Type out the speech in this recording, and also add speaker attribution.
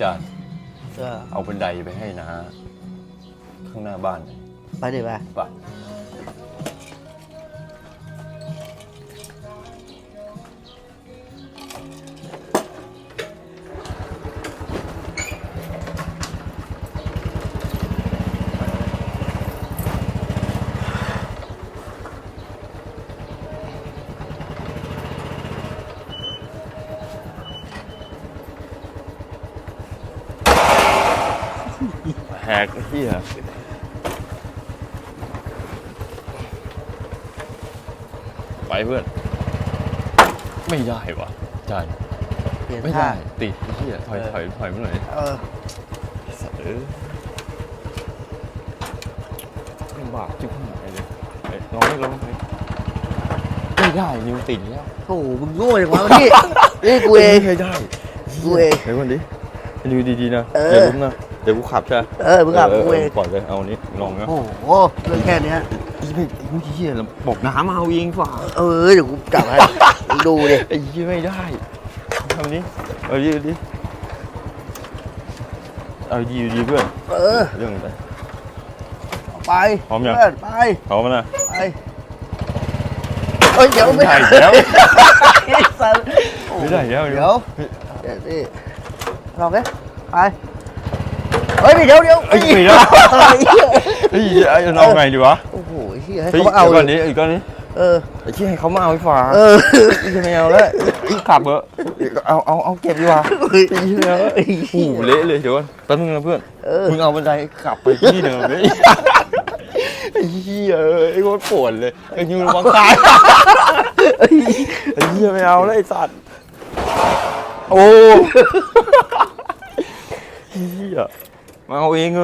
Speaker 1: จาน
Speaker 2: เออ
Speaker 1: เอาบันไดไปให้นะ ข้างหน้าบ้านหน่อย
Speaker 2: ไปดิไป
Speaker 1: ไป แหกไอ้เฮียไปเพื่อน ไม่ได้วะจาน
Speaker 2: เปลี่ยน
Speaker 1: ไม่
Speaker 2: ท่า
Speaker 1: ได้ติดไอ้เฮียถอย
Speaker 2: เออ
Speaker 1: ถอยถอยมาหน่อย
Speaker 2: เออ
Speaker 1: สัตว์เออลำบากจิ๊บหายเลยเอ้ยลองไม่ลองไม่ไม่ได้นิวติดแล้ว
Speaker 2: โอ้โหมึงโง่จังวะพี่นี่กูเอง
Speaker 1: ไม่ได้
Speaker 2: กูเอง
Speaker 1: เดี๋ยวก่อนดินิวดีๆนะ
Speaker 2: เออ
Speaker 1: อ ย่าล้มนะ เดี๋ยวกูขับใช่ไหม
Speaker 2: เออมึงอะกูเอง
Speaker 1: ปล่อยเลยเอานี้ลองนะ
Speaker 2: โอ้โหเรื่องแค่เนี้ย
Speaker 1: ไอ้ไม่ไอ้เหี้ยบอกน้ำเอาเองฝ่า
Speaker 2: เออเดี๋ยวกูจับให้มึงดูดิ
Speaker 1: ไอ้เหี้ยไม่ได้ทำนี้เอาดีดิเอาดีดีเพื่อน
Speaker 2: เออ
Speaker 1: เรื่องอะไร
Speaker 2: ไป
Speaker 1: พร้อมยัง
Speaker 2: เพื่อนไป
Speaker 1: เอามานะ
Speaker 2: ไปเอ้ยเดี๋ยวไม่
Speaker 1: ไม่ได้แล้ว
Speaker 2: ไอ้สัส
Speaker 1: ไม่ได้แล้ว
Speaker 2: เดี๋ยวเดี๋ยวนี่ลองดิไป เฮ้ยเดี๋ยวเดี๋ยว
Speaker 1: ไอ้ยไม่ได้
Speaker 2: เฮ้ย
Speaker 1: เฮ้ยไอ้เอาไงดีวะ
Speaker 2: โอ้โหเฮียให้
Speaker 1: เฮ้ย
Speaker 2: เขามาเอา
Speaker 1: ดี๋ยวก่อนนี้อีกก่อนนี้
Speaker 2: เออ
Speaker 1: ไอ้ที่ให้เขามาเอาไอ้ฝ่า
Speaker 2: เออ
Speaker 1: ไอ้ไม่เอาแล้วไอ้ขับเถอะเอาเอาเอาเก็บดีกว่า
Speaker 2: เฮ้ย
Speaker 1: ไอ้เหี้ยโอ้โหเละเลยเดี๋ยวก่อนแป๊บนึงนะเพื่อน
Speaker 2: เออ
Speaker 1: มึงเอาบันไดกลับไปที่เดิมเลยไอ้เหี้ยเอ้ยไอ้โคตรปวดเลยไอ้ยูระวังตายไอ้เหี้ยไม่เอาแล้วไอ้สัตว์โอ้เหี้ย มาเอาเองเ